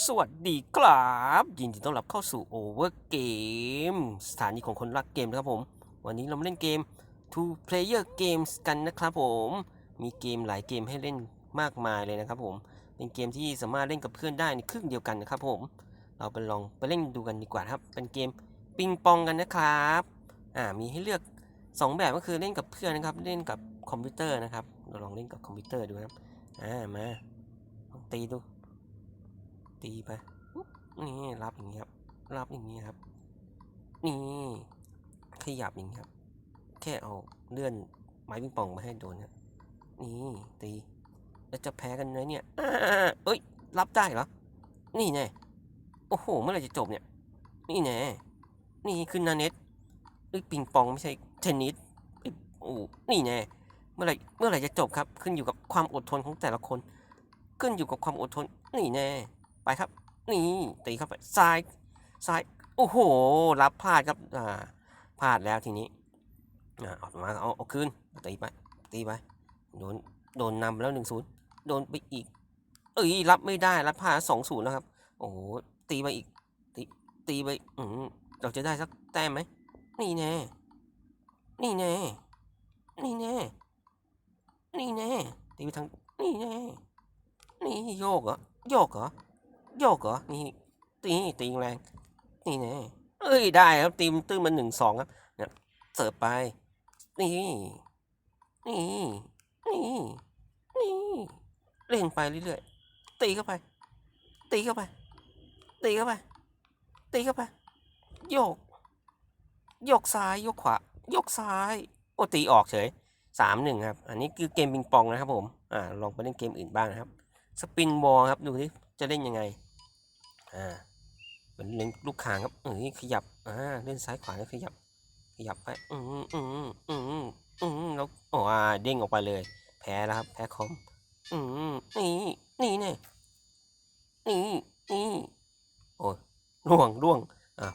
สวัสดีครับ ยินดีต้อนรับเข้าสู่ Over Game สถานีของคนรักเกมนะครับผม วันนี้เรามาเล่นเกม Two Player Games กันนะครับผม มีเกมหลายเกมให้เล่นมากมายเลยนะครับผม เป็นเกมที่สามารถเล่นกับเพื่อนได้ในครึ่งเดียวกันนะครับผม เราไปลองไปเล่นดูกันดีกว่าครับ เป็นเกมปิงปองกันนะครับ อ่า มีให้เลือก 2 แบบก็คือเล่นกับเพื่อนนะครับ เล่นกับคอมพิวเตอร์นะครับ เราลองเล่นกับคอมพิวเตอร์ดูครับ อ่า มาลองตีดู ตีไปปุ๊บนี่รับอย่างนี้ครับ รับอย่างนี้ครับ นี่ขยับอย่างนี้ครับ แค่เอาเลื่อนไม้ปิงปองมาให้โดนครับนี่ตีแล้วจะแพ้กันไหมเนี่ยเอ้ย รับได้เหรอ นี่แน่โอ้โห เมื่อไหร่จะจบเนี่ย นี่แน่นี่ขึ้นนาเน็ตเอ้ยปิงปองไม่ใช่เทนนิสโอ้นี่แน่เมื่อไหร่เมื่อไหร่จะจบครับ ขึ้นอยู่กับความอดทนของแต่ละคน ขึ้นอยู่กับความอดทน นี่แน่ ไปครับ นี่ตีเข้าไปซ้ายซ้ายโอ้โห รับพลาดครับอ่าพลาดแล้วทีนี้อ่าออกมาเอาเอาคืนตีไปตีไปโดนโดนนำแล้วหนึ่งศูนย์โดนไปอีก เอ้ยรับไม่ได้รับพลาดสองศูนย์แล้วครับ โอ้โหตีไปอีกตีตีไปอืมเราจะได้สักแต้มไหมนี่แน่นี่แน่นี่แน่นี่แน่ตีไปทางนี่แน่นี่โยกเหรอโยกเหรอ โยกเหรอ นี่ ตีตีแรง นี่แน่เอ้ย ได้ครับตีมตื้มมันหนึ่งสองครับเนี่ยเสิร์ฟไป นี่ นี่ นี่ นี่เล่นไปเรื่อยๆ ตีเข้าไป ตีเข้าไป ตีเข้าไป ตีเข้าไป โยก โยกซ้าย โยกขวา โยกซ้าย โอ้ตีออกเฉยสามหนึ่งครับ อันนี้คือเกมปิงปองนะครับผม อ่า ลองไปเล่นเกมอื่นบ้างนะครับ สปินบอลครับ ดูที่ จะเล่นยังไง อ่าเป็นเล่นลูกคางครับเอ้ยขยับ อ่า เล่นซ้ายขวาแล้วขยับ ขยับไป อืมอืมอืมอืมแล้วอ้อ่าเด้งออกไปเลย แพ้แล้วครับ แพ้คอม อืมนี่ นี่เนี่ยนี่นี่โอ้ยล่วงล่วง อ่า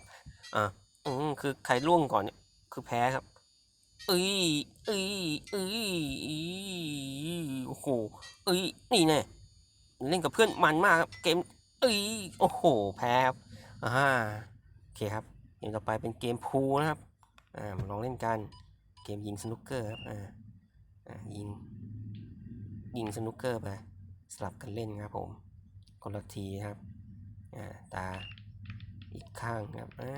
อ่าอืมคือใครล่วงก่อนเนี่ยคือแพ้ครับเอ้ยเอ้ยเอ้ยอีโอ้โหเอ้ยนี่แน่ เล่นกับเพื่อนมันมากครับเกมเอ้ยโอ้โหแพ้ครับอ่าโอเคครับเกมต่อไปเป็นเกมพูลนะครับอ่ามาลองเล่นกันเกมยิงสนุกเกอร์ครับอ่าอ่ายิงยิงสนุกเกอร์ไปสลับกันเล่นครับผมคนละทีครับอ่าตาอีกข้างครับอ่า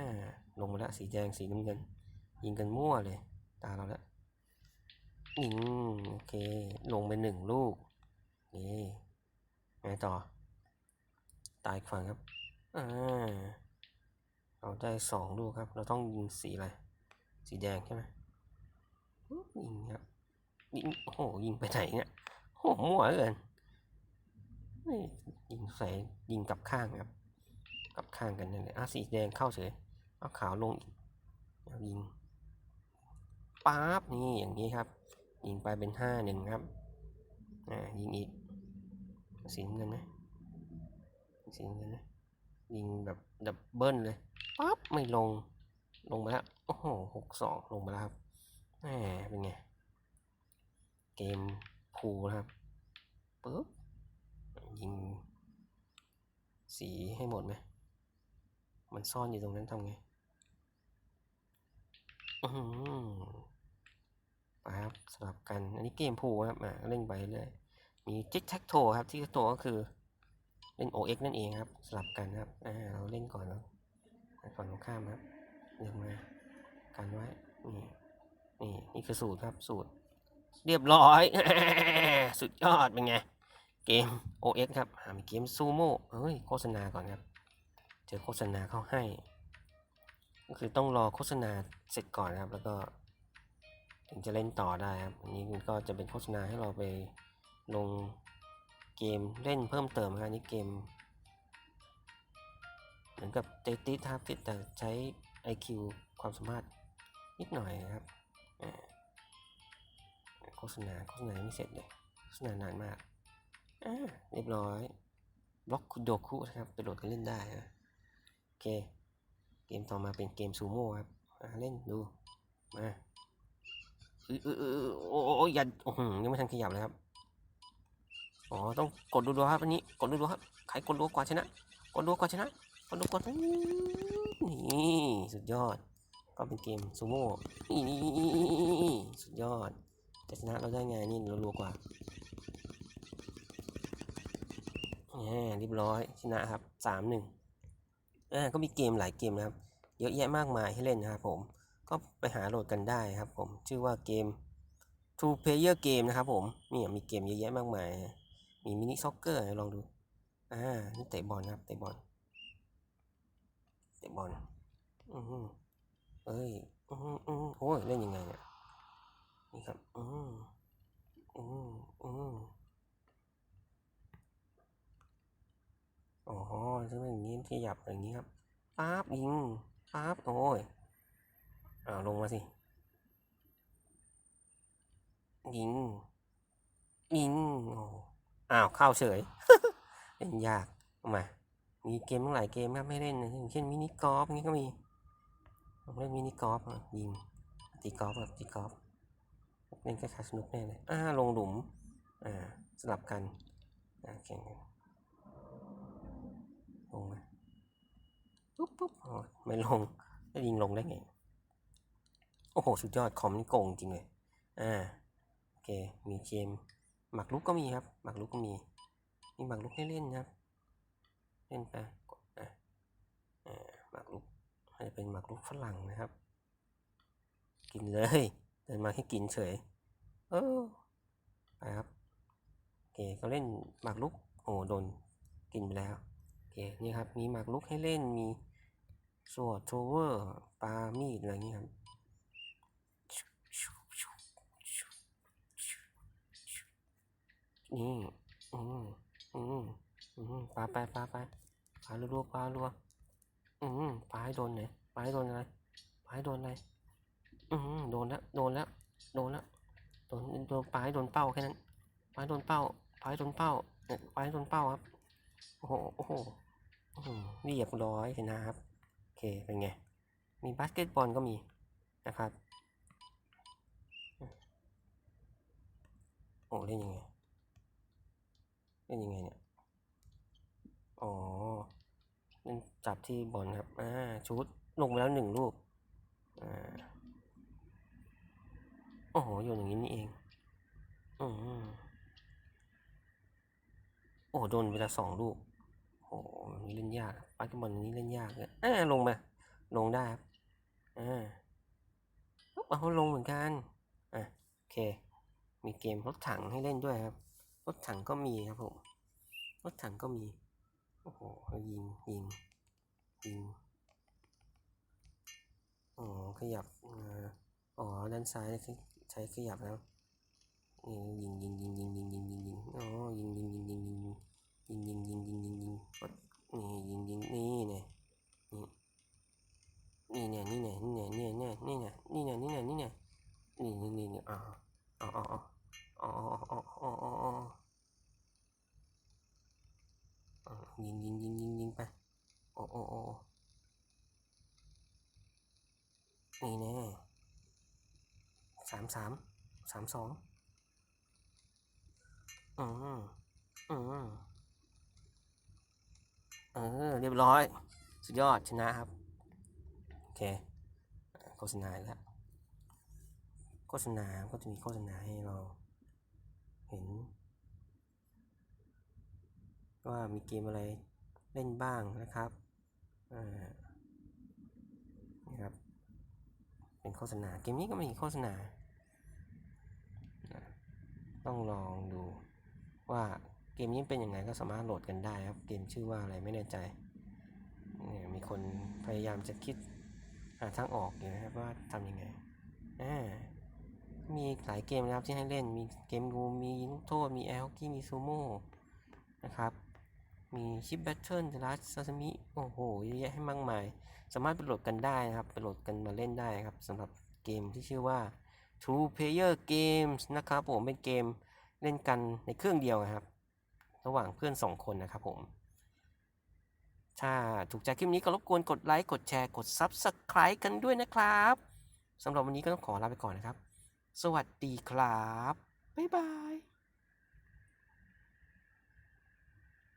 ลงมาแล้วสีแดงสีน้ำเงิน ยิงกันมั่วเลย ตาเราแล้วยิงโอเคลงไปหนึ่งลูกนี่ ไงต่อ ตายฝั่งครับ อ่า เราได้สองลูกครับ เราต้องยิงสีอะไร สีแดงใช่ไหมยิงครับ ยิง โอ้โห ยิงไปไหนเนี่ย โอ้โหมั่วเกินยิงใส่ยิงกับข้างครับ กับข้างกันนั่นเลยอะสีแดงเข้าเฉย เอาขาวลงอีกยิงป๊าบนี่อย่างนี้ครับ ยิงไปเป็นห้าหนึ่งครับ อ่า ยิงอีก สีน้ำเงินไหมสีน้ำเงินไหมยิงแบบดับเบิลเลยปั๊บไม่ลงลงมาแล้วโอ้โหหกสองลงมาแล้วครับแหมเป็นไง เกมพูลนะครับปึ๊บยิง สีให้หมดไหมมันซ่อนอยู่ตรงนั้นทำไงอือหือไปครับสลับกัน อันนี้เกมพูลครับอ่าเล่นไปเรื่อย มีจิกแท็กโทครับที่โทก็คือเล่น OX นั่นเองครับสลับกันครับอ่าเราเล่นก่อนแล้วฝั่งตรงข้ามครับเรียงมากันไว้นี่นี่นี่คือสูตรครับสูตร เรียบร้อย สุดยอดเป็นไง เกม OX ครับอ่าเกมซูโม่เฮ้ยโฆษณาก่อนครับ เจอโฆษณาเข้าให้ ก็คือต้องรอโฆษณาเสร็จก่อนครับ แล้วก็ ถึงจะเล่นต่อได้ครับอันนี้มันก็จะเป็นโฆษณาให้เราไป ลงเกมเล่นเพิ่มเติมครับนนี้เกม เหมือนกับเตติสครับที่แต่ใช้ IQ ความสามารถนิดหน่อยนะครับโฆษณาโฆษณาไม่เสร็จเลยโฆษณานานมากอ่าเรียบร้อยบล็อกโดคุนะครับไปโหลดกันเล่นได้นะโอเค เกมต่อมาเป็นเกมซูโม่ครับอ่าเล่นดูมาเออเออเออโอ้โอ้ยันยังไม่ทันขยับเลยครับ อ๋อต้องกดรัวๆครับอันนี้กดรัวๆครับใครกดรัวกว่าชนะกดดูก่อนชนะกดดูก่อนนี่สุดยอด ก็เป็นเกมซูโม่นี่สุดยอดจะชนะเราได้ไงนี่เรารัวกว่าแหมเรียบร้อยชนะครับสามหนึ่งอ่าก็มีเกมหลายเกมนะครับ เยอะแยะมากมายให้เล่นนะครับผมก็ไปหาโหลดกันได้ครับผมชื่อว่าเกม Two Player Game นะครับผมนี่มีเกมเยอะแยะมากมาย มีมินิซ็อกเกอร์ลองดูอ่านี่เตะบอลนะครับเตะบอลเตะบอลอือหือเอ้ยอือหืออือโอ้ยเล่นยังไงเนี่ยนี่ครับอือหืออืออือหืออ๋อจะเป็นอย่างนี้ขยับอย่างนี้ครับป๊าบยิงป๊าบโอ้ยอ้าลงมาสิยิงยิงโอ้ อ้าวเข้าเฉยเล่นยากมามีเกมตั้งหลายเกมครับให้เล่นนะอย่างเช่นมินิกอล์ฟนี่ก็มีผมเล่นมินิกอล์ฟยิงตีกอล์ฟแบบตีกอล์ฟเล่นแคล้าสนุกแน่เลยอ่าลงหลุมอ่าสลับกันอ่าแข่งกันลงมาปุ๊บปุ๊บอ๋อไม่ลงแล้วยิงลงได้ไงโอ้โห สุดยอดคอมนี่โกงจริงเลย อ่า โอเค มีเกม หมากรุกก็มีครับ หมากรุกก็มีมีหมากรุกให้เล่นนะครับ เล่นไปกดอะอ่าหมากรุกอาจจะเป็นหมากรุกฝรั่งนะครับ กินเลยเดินมาให้กินเฉยเออไปครับโอเคก็เล่นหมากรุกโอ้โดนกินไปแล้วโอเคนี่ครับมีหมากรุกให้เล่นมีสวดโทเวอร์ปามีดอะไรอย่างนี้ครับ นี่อืมอืมอืมปลาไปปลาไปปลารัวๆปารัวอืมปลาให้โดนไหนปลาให้โดนอะไรปลาให้โดนอะไรอืมโดนแล้วโดนแล้วโดนแล้วโดนโดนปลาให้โดนเป้าแค่นั้นปลาให้โดนเป้าปลาให้โดนเป้าเนี่ยปาให้โดนเป้าครับโอ้โหโอ้โหโอ้โหเรียบร้อยชนะครับโอเคเป็นไงมีบาสเกตบอลก็มีนะครับโอ้เล่นยังไง เล่นยังไงเนี่ย อ๋อเล่นจับที่บอลครับ อ่า ชุดลงไปแล้วหนึ่งลูก อ่า โอ้โหโยนอย่างนี้นี่เอง อืมโอ้โดนไปแล้วสองลูก โอ้โหแบบนี้เล่นยากปาเกตบอลนี้เล่นยากเลยอ่าลงมา ลงได้ครับ อ่าเอาลงเหมือนกัน อะ โอเค มีเกมรถถังให้เล่นด้วยครับ รถถังก็มีครับผม รถถังก็มี โอ้โห ยิง ยิง ยิง อ๋อ ขยับ อ๋อ ด้านซ้ายใช้ขยับแล้ว ยิงยิงยิงยิงยิงยิงยิงยิงอ๋อ ยิงยิงยิงยิงยิงยิงยิงยิงยิงยิงยิงนี่ยิงยิงนี่เนี่ยนี่นี่เนี่ยนี่เนี่ยนี่เนี่ยนี่เนี่ยนี่เนี่ยนี่เนี่ยนี่เนี่ยนี่เนี่ยนี่เนี่นี่อ๋ออ๋ออ๋ออ๋ออ๋อออ๋ออ๋ออ๋อ อ่า ยิงยิงยิงยิงยิงไป โอ้โอ้โอ้นี่แน่สามสามสามสองอืมอืมเออ เรียบร้อย สุดยอดชนะครับ โอเค โฆษณาแล้ว โฆษณาก็จะมีโฆษณาให้เรา เห็น ว่ามีเกมอะไรเล่นบ้างนะครับอ่านี่ครับ เป็นโฆษณา เกมนี้ก็ไมีโฆษณา ต้องลองดูว่าเกมนี้เป็นยังไงก็สามารถโหลดกันได้ครับ เกมชื่อว่าอะไรไม่แน่ใจเนี่ยมีคนพยายามจะคิดหาทางออกอยู่นะครับว่าทำยังไง อ่า มีหลายเกมนะครับที่ให้เล่น มีเกมรูมีลูกโทษ มีแอลกี้ มีซูโม่ นะครับ มีชิปแบทเทิลลัสซาซามิโอ้โหเยอะแยะให้มากมาย สามารถไปโหลดกันได้นะครับไปโหลดกันมาเล่นได้ครับสำหรับเกมที่ชื่อว่า Two Player Games นะครับผมเป็นเกมเล่นกันในเครื่องเดียวนะครับ ระหว่างเพื่อนสองคนนะครับผม ถ้าถูกใจคลิปนี้ก็รบกวนกดไลค์ กดแชร์ กด Subscribe กันด้วยนะครับสำหรับวันนี้ก็ต้องขอลาไปก่อนนะครับ สวัสดีครับ บ๊ายบาย